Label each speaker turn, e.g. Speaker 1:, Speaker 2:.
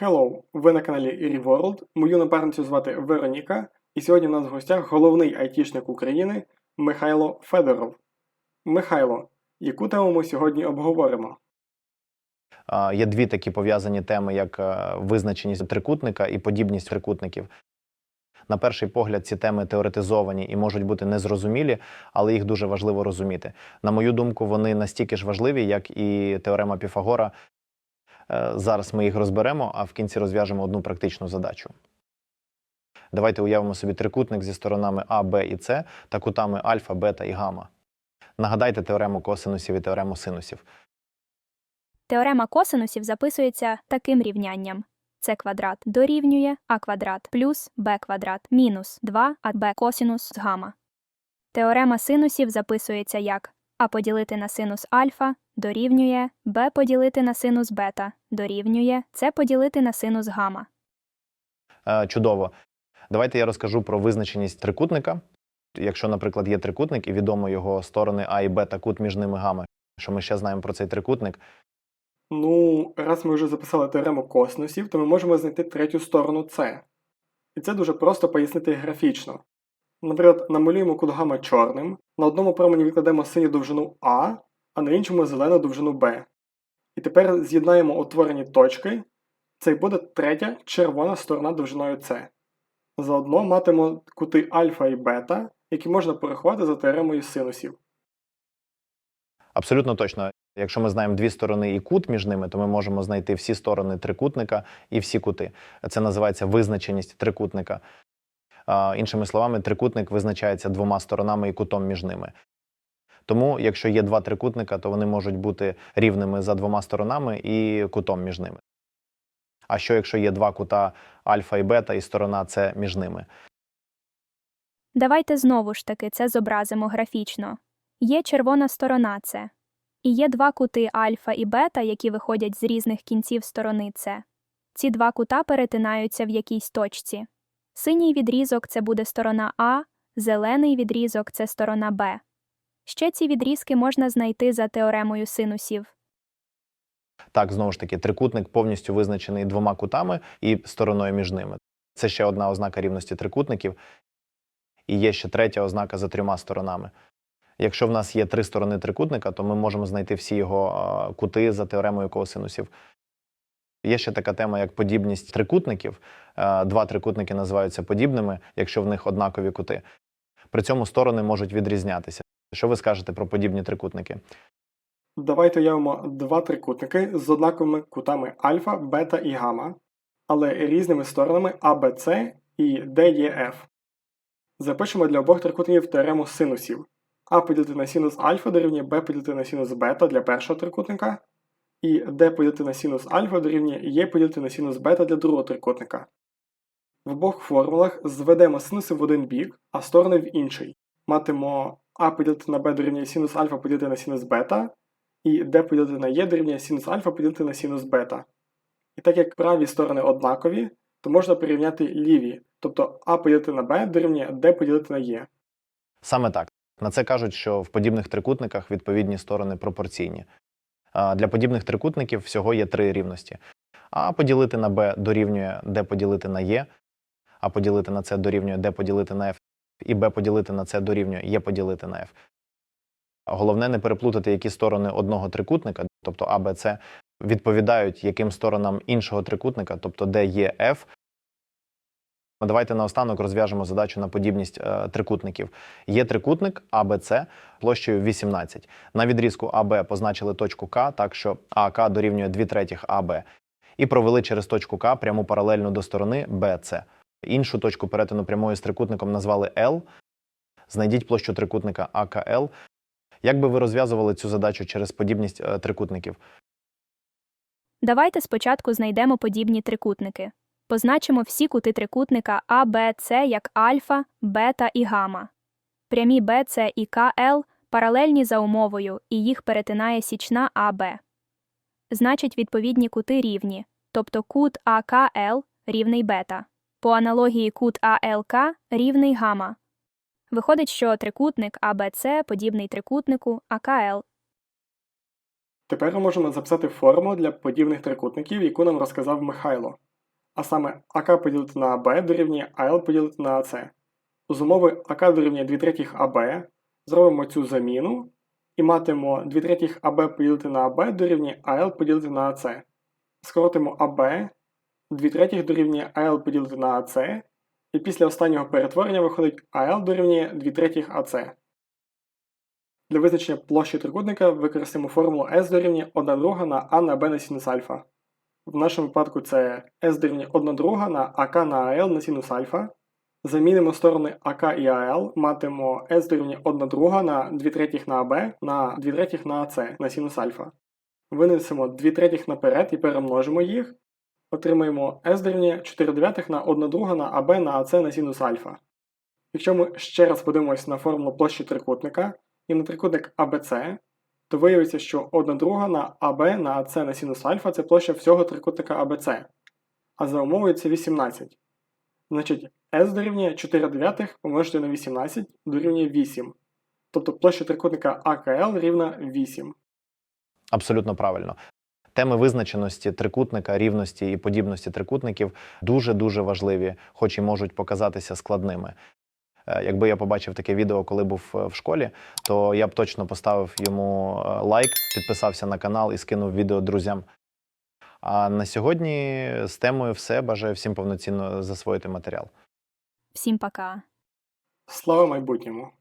Speaker 1: Hello! Ви на каналі ReWorld. Мою напарницю звати Вероніка, і сьогодні у нас в гостях головний айтішник України Михайло Федоров. Михайло, яку тему ми сьогодні обговоримо?
Speaker 2: Є дві такі пов'язані теми, як е, визначеність трикутника і подібність трикутників. На перший погляд, ці теми теоретизовані і можуть бути незрозумілі, але їх дуже важливо розуміти. На мою думку, вони настільки ж важливі, як і теорема Піфагора. Е, Зараз ми їх розберемо, а в кінці розв'яжемо одну практичну задачу. Давайте уявимо собі трикутник зі сторонами А, Б і С та кутами альфа, бета і гамма. Нагадайте теорему косинусів і теорему синусів.
Speaker 3: Теорема косинусів записується таким рівнянням. С квадрат дорівнює А квадрат плюс Б квадрат мінус 2 а Б косинус з гамма. Теорема синусів записується як А поділити на синус альфа дорівнює Б поділити на синус бета дорівнює С поділити на синус гамма.
Speaker 2: Е, Чудово. Давайте я розкажу про визначеність трикутника. Якщо, наприклад, є трикутник і відомо його сторони А і Б та кут між ними гами, що ми ще знаємо про цей трикутник,
Speaker 1: Ну, раз ми вже записали теорему косинусів, то ми можемо знайти третю сторону С. І це дуже просто пояснити графічно. Наприклад, намалюємо кут гамма чорним, на одному промені відкладемо синю довжину А, а на іншому зелену довжину Б. І тепер з'єднаємо утворені точки, це й буде третя червона сторона довжиною С. Заодно матимемо кути альфа і бета, які можна порахувати за теоремою синусів.
Speaker 2: абсолютно точно. Якщо ми знаємо дві сторони і кут між ними, то ми можемо знайти всі сторони трикутника і всі кути. Це називається визначеність трикутника. Іншими словами, трикутник визначається двома сторонами і кутом між ними. Тому, якщо є два трикутника, то вони можуть бути рівними за двома сторонами і кутом між ними. А що якщо є два кута альфа і бета, і сторона С між ними?
Speaker 3: Давайте знову ж таки це зобразимо графічно. Є червона сторона С. І є два кути альфа і бета, які виходять з різних кінців сторони С. Ці два кута перетинаються в якійсь точці. Синій відрізок це буде сторона А, зелений відрізок це сторона Б. Ще ці відрізки можна знайти за теоремою синусів.
Speaker 2: Так, знову ж таки, трикутник повністю визначений двома кутами і стороною між ними. Це ще одна ознака рівності трикутників. І є ще третя ознака за трьома сторонами. Якщо в нас є три сторони трикутника, то ми можемо знайти всі його кути за теоремою косинусів. Є ще така тема, як подібність трикутників. Два трикутники називаються подібними, якщо в них однакові кути. При цьому сторони можуть відрізнятися. Що ви скажете про подібні трикутники?
Speaker 1: Давайте уявимо два трикутники з однаковими кутами альфа, бета і гамма, але різними сторонами ABC і DEF. Запишемо для обох трикутників теорему синусів. А поділити на синус альфа дорівнює b поділити на синус бета для першого трикутника, і d поділити на синус альфа дорівнює e поділити на синус бета для другого трикутника. В обох формулах зведемо синуси в один бік, а сторони в інший. Матимо а поділити на b дорівнює синус альфа поділити на синус бета, і d поділити на e дорівнює синус альфа поділити на синус бета. І так як праві сторони однакові, то можна порівняти ліві, тобто а поділити на b дорівнює d поділити на e.
Speaker 2: Саме так. На це кажуть, що в подібних трикутниках відповідні сторони пропорційні. Для подібних трикутників всього є три рівності. А поділити на b дорівнює d поділити на e, а поділити на c дорівнює d поділити на f, і b поділити на c дорівнює e поділити на f. Головне не переплутати, які сторони одного трикутника, тобто А, Б, С, відповідають яким сторонам іншого трикутника, тобто D, E, F. Давайте наостанок розв'яжемо задачу на подібність е, трикутників. Є трикутник АБЦ площею 18. На відрізку АБ позначили точку К, так що АК дорівнює 2 третіх АБ. І провели через точку К пряму паралельну до сторони БЦ. Іншу точку перетину прямою з трикутником назвали L. Знайдіть площу трикутника АКЛ. Як би ви розв'язували цю задачу через подібність е, трикутників?
Speaker 3: Давайте спочатку знайдемо подібні трикутники. Позначимо всі кути трикутника А, Б, С як альфа, бета і гамма. Прямі Б, С і КЛ паралельні за умовою, і їх перетинає січна АБ. Значить, відповідні кути рівні, тобто кут АКЛ рівний бета. По аналогії кут АЛК рівний гамма. Виходить, що трикутник АБЦ подібний трикутнику АКЛ.
Speaker 1: Тепер ми можемо записати формулу для подібних трикутників, яку нам розказав Михайло. а саме АК поділити на АБ дорівнює АЛ поділити на АЦ. З умови АК дорівнює 2 третіх АБ зробимо цю заміну і матимемо 2 третіх АБ поділити на АБ дорівнює АЛ поділити на АЦ. Скоротимо АБ, 2 третіх дорівнює АЛ поділити на АЦ, і після останнього перетворення виходить АЛ дорівнює 2 третіх АЦ. Для визначення площі трикутника використаємо формулу S дорівнює 1 друга на А на Б на синус альфа. В нашому випадку це S дорівнює 1 друга на АК на АЛ на синус альфа. Замінимо сторони АК і АЛ, матимемо S дорівнює 1 друга на 2 третіх на АБ на 2 третіх на АЦ на синус альфа. Винесемо 2 третіх наперед і перемножимо їх. Отримаємо S дорівнює 4 дев'ятих на 1 друга на АБ на АЦ на синус альфа. Якщо ми ще раз подивимося на формулу площі трикутника і на трикутник ABC, то виявиться, що 1 друга на АБ на АЦ на синус альфа це площа всього трикутника ABC, а за умовою це 18. Значить, S дорівнює 4 дев'ятих помножити на 18 дорівнює 8. Тобто площа трикутника АКЛ рівна 8.
Speaker 2: Абсолютно правильно. Теми визначеності трикутника, рівності і подібності трикутників дуже дуже важливі, хоч і можуть показатися складними. Е, Якби я побачив таке відео, коли був е, в школі, то я б точно поставив йому е, лайк, підписався на канал і скинув відео друзям. А на сьогодні з темою все. Бажаю всім повноцінно засвоїти матеріал.
Speaker 3: Всім пока.
Speaker 1: Слава майбутньому!